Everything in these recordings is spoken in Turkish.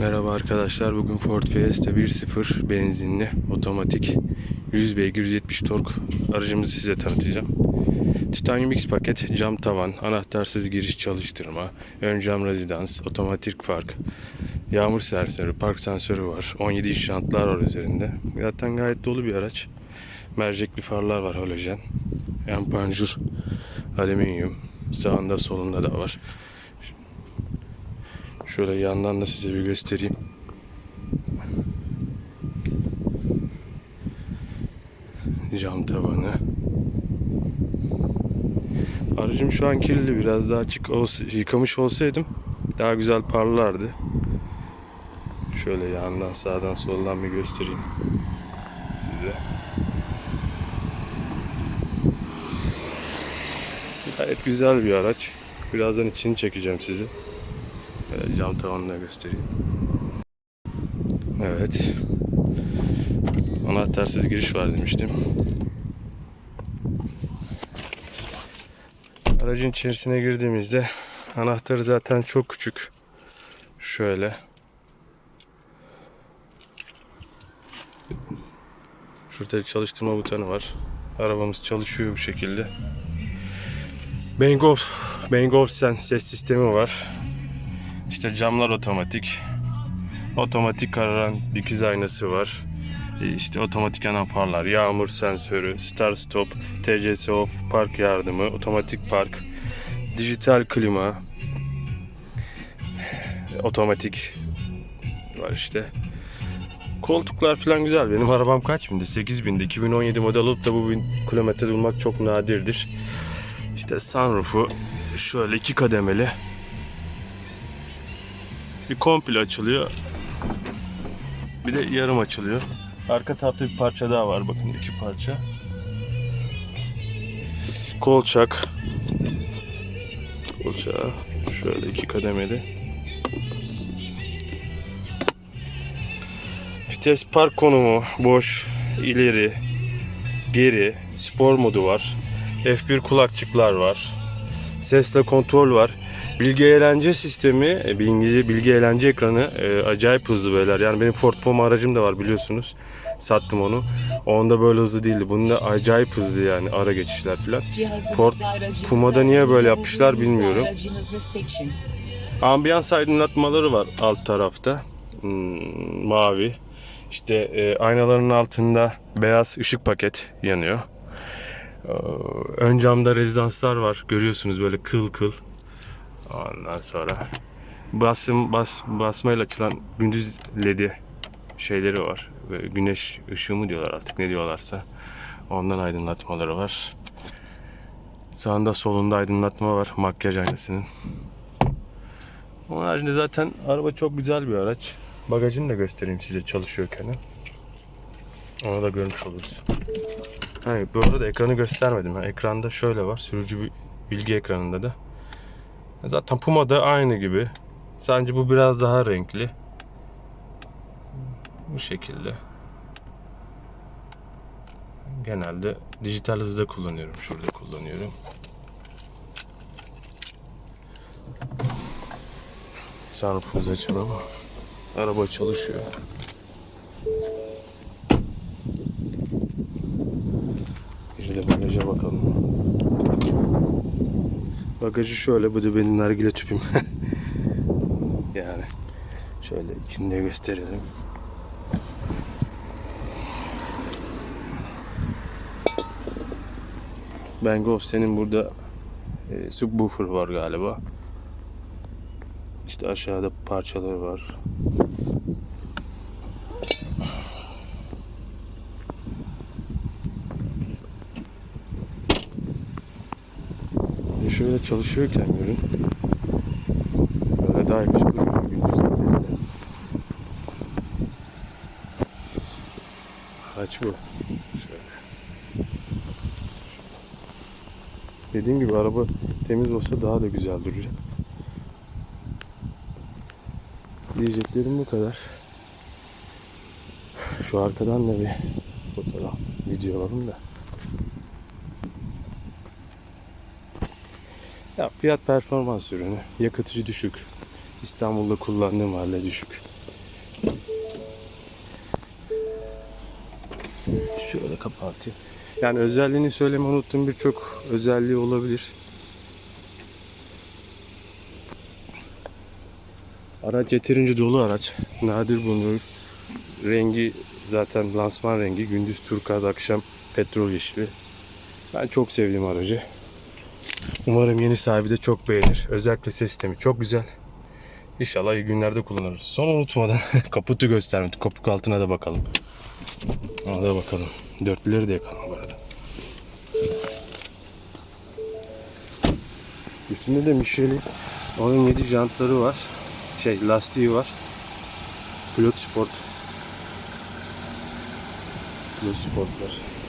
Merhaba arkadaşlar. Bugün Ford Fiesta 1.0 benzinli otomatik 100 beygir 170 tork aracımızı size tanıtacağım. Titanium X paket, cam tavan, anahtarsız giriş çalıştırma, ön cam rezidans, otomatik fark, yağmur sensörü, park sensörü var. 17 inç jantlar var üzerinde. Zaten gayet dolu bir araç. Mercekli farlar var halojen. Yan panjur alüminyum. Sağında solunda da var. Şöyle yandan da size bir göstereyim. Cam tavanı. Aracım şu an kirli biraz daha açık olsa, yıkamış olsaydım daha güzel parlardı. Şöyle yandan sağdan soldan bir göstereyim size. Gayet güzel bir araç. Birazdan içini çekeceğim sizi. Böyle cam tavanını göstereyim. Evet. Anahtarsız giriş var demiştim. Aracın içerisine girdiğimizde anahtarı zaten çok küçük. Şöyle. Şurada çalıştırma butonu var. Arabamız çalışıyor bu şekilde. Bang Olufsen Bang Olufsen ses sistemi var. İşte camlar otomatik. Otomatik kararan dikiz aynası var. E, İşte otomatik yanan farlar, yağmur sensörü, start stop, TCS off, park yardımı, otomatik park, dijital klima, otomatik var işte. Koltuklar falan güzel. Benim arabam kaç bindi? 8 bindi. 2017 model olup da bu bin kilometre bulmak çok nadirdir. İşte sunroof'u şöyle iki kademeli bir komple açılıyor. Bir de yarım açılıyor. Arka tarafta bir parça daha var. Bakın iki parça. Kolçak. Kolçağı. Şöyle iki kademeli. Vites park konumu boş, ileri, geri, spor modu var. F1 kulakçıklar var. Sesle kontrol var. Bilgi eğlence sistemi, e, bilgi, bilgi eğlence ekranı e, acayip hızlı beyler. Yani benim Ford Puma aracım da var biliyorsunuz. Sattım onu. Onda böyle hızlı değildi. Bunda acayip hızlı yani ara geçişler falan. Ford Puma'da niye böyle yapmışlar bilmiyorum. Ambiyans aydınlatmaları var alt tarafta. Hmm, mavi. İşte e, aynaların altında beyaz ışık paket yanıyor. Ee, Ön camda rezidanslar var. Görüyorsunuz böyle kıl kıl. Ondan sonra basım bas basmayla açılan gündüz ledi şeyleri var. Güneş ışığı mı diyorlar artık ne diyorlarsa. Ondan aydınlatmaları var. Sağında solunda aydınlatma var makyaj aynasının. Onun haricinde zaten araba çok güzel bir araç. Bagajını da göstereyim size çalışıyorken. Onu da görmüş oluruz. Hani bu arada ekranı göstermedim. Yani ekranda şöyle var. Sürücü bilgi ekranında da. Zaten Puma'da aynı gibi. Sadece bu biraz daha renkli. Bu şekilde. Genelde dijital hızda kullanıyorum. Şurada kullanıyorum. Sunroof'umuzu açalım. Araba çalışıyor. Bir de bagaja bakalım. Bagajı şöyle, bu da benim nargile tüpüm. yani şöyle içinde gösterelim. Bang senin burada e, subwoofer var galiba. İşte aşağıda parçaları var. Bir şöyle çalışıyorken görün. Böyle daha yakışıklı bir. Aç bu. Şöyle. Dediğim gibi araba temiz olsa daha da güzel duracak. Diyeceklerim bu kadar. Şu arkadan da bir fotoğraf, video alalım da. Ya fiyat performans ürünü. Yakıtıcı düşük. İstanbul'da kullandığım halde düşük. Şöyle kapatayım. Yani özelliğini söyleme unuttum birçok özelliği olabilir. Araç yeterince dolu araç. Nadir bulunur. Rengi zaten lansman rengi. Gündüz turkuaz, akşam petrol yeşili. Ben çok sevdim aracı. Umarım yeni sahibi de çok beğenir. Özellikle ses sistemi çok güzel. İnşallah iyi günlerde kullanırız. Son unutmadan kaputu göstermedik. Kapuk altına da bakalım. Ona da bakalım. Dörtlüleri de yakalım bu arada. Üstünde de Michelin 17 jantları var. Şey lastiği var. Pilot Sport. Pilot Sportlar.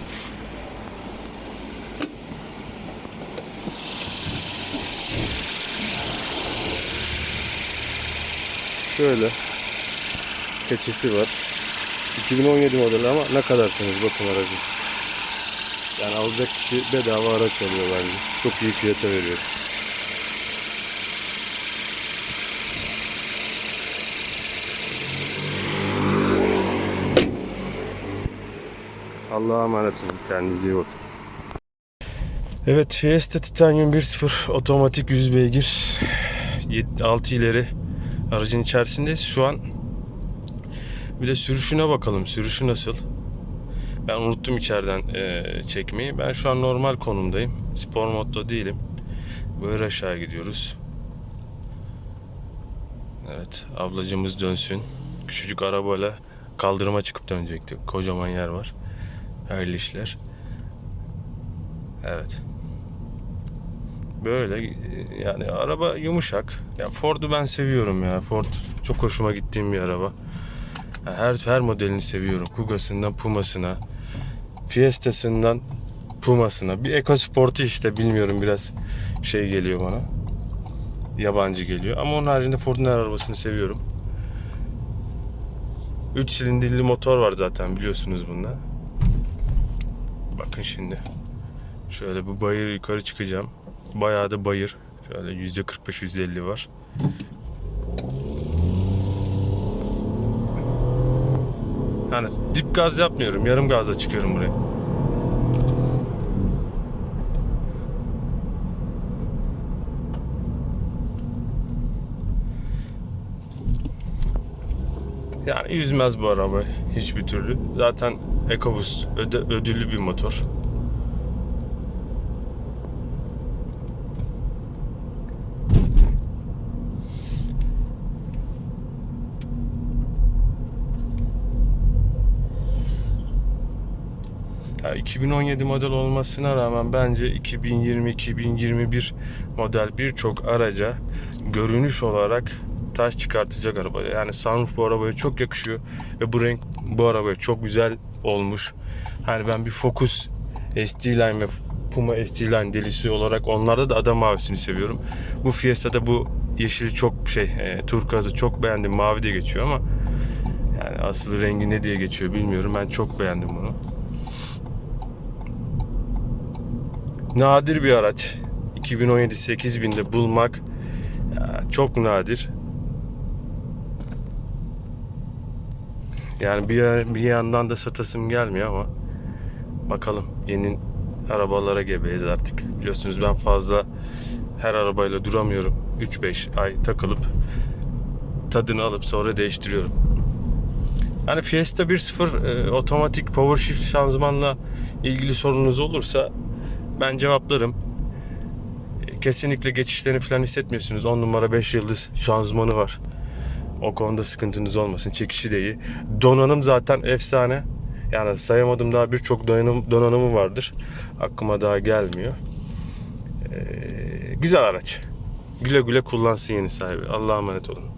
Şöyle keçisi var. 2017 model ama ne kadar temiz bakın aracı. Yani alacak kişi bedava araç alıyor bence. Çok iyi fiyata veriyor. Allah'a emanet olun. Kendinize iyi bakın. Evet Fiesta Titanium 1.0 otomatik 100 beygir 6 ileri aracın içerisindeyiz. Şu an bir de sürüşüne bakalım. Sürüşü nasıl? Ben unuttum içeriden eee, çekmeyi. Ben şu an normal konumdayım. Spor modda değilim. Böyle aşağı gidiyoruz. Evet, ablacımız dönsün. Küçücük arabayla kaldırıma çıkıp dönecekti. Kocaman yer var. Hayırlı işler. Evet. Böyle e, yani araba yumuşak. Ya Ford'u ben seviyorum ya. Ford çok hoşuma gittiğim bir araba. Yani Her her modelini seviyorum. Kuga'sından Puma'sına, Fiesta'sından Puma'sına. Bir EcoSport'u işte bilmiyorum biraz şey geliyor bana. Yabancı geliyor. Ama onun haricinde Ford'un her arabasını seviyorum. 3 silindirli motor var zaten biliyorsunuz bunda. Bakın şimdi. Şöyle bu bayır yukarı çıkacağım. Bayağı da bayır. Şöyle %45-%50 var. Yani dip gaz yapmıyorum. Yarım gazla çıkıyorum buraya. Yani yüzmez bu araba hiçbir türlü. Zaten EcoBoost ödüllü bir motor. Ya 2017 model olmasına rağmen bence 2020-2021 model birçok araca görünüş olarak taş çıkartacak araba. Yani sunroof bu arabaya çok yakışıyor ve bu renk bu arabaya çok güzel olmuş. Hani ben bir Focus ST-Line ve Puma ST-Line delisi olarak onlarda da adam mavisini seviyorum. Bu Fiesta'da bu yeşili çok şey, e, turkuazı çok beğendim. Mavi de geçiyor ama yani asıl rengi ne diye geçiyor bilmiyorum. Ben çok beğendim bunu. Nadir bir araç. 2017 8000'de bulmak çok nadir. Yani bir, bir yandan da satasım gelmiyor ama bakalım yeni arabalara gebeyiz artık. Biliyorsunuz ben fazla her arabayla duramıyorum. 3-5 ay takılıp tadını alıp sonra değiştiriyorum. Yani Fiesta 1.0 e, otomatik power shift şanzımanla ilgili sorunuz olursa ben cevaplarım. Kesinlikle geçişlerini falan hissetmiyorsunuz. 10 numara 5 yıldız şanzımanı var. O konuda sıkıntınız olmasın. Çekişi de iyi. Donanım zaten efsane. Yani sayamadım daha birçok donanım, donanımı vardır. Aklıma daha gelmiyor. Ee, güzel araç. Güle güle kullansın yeni sahibi. Allah'a emanet olun.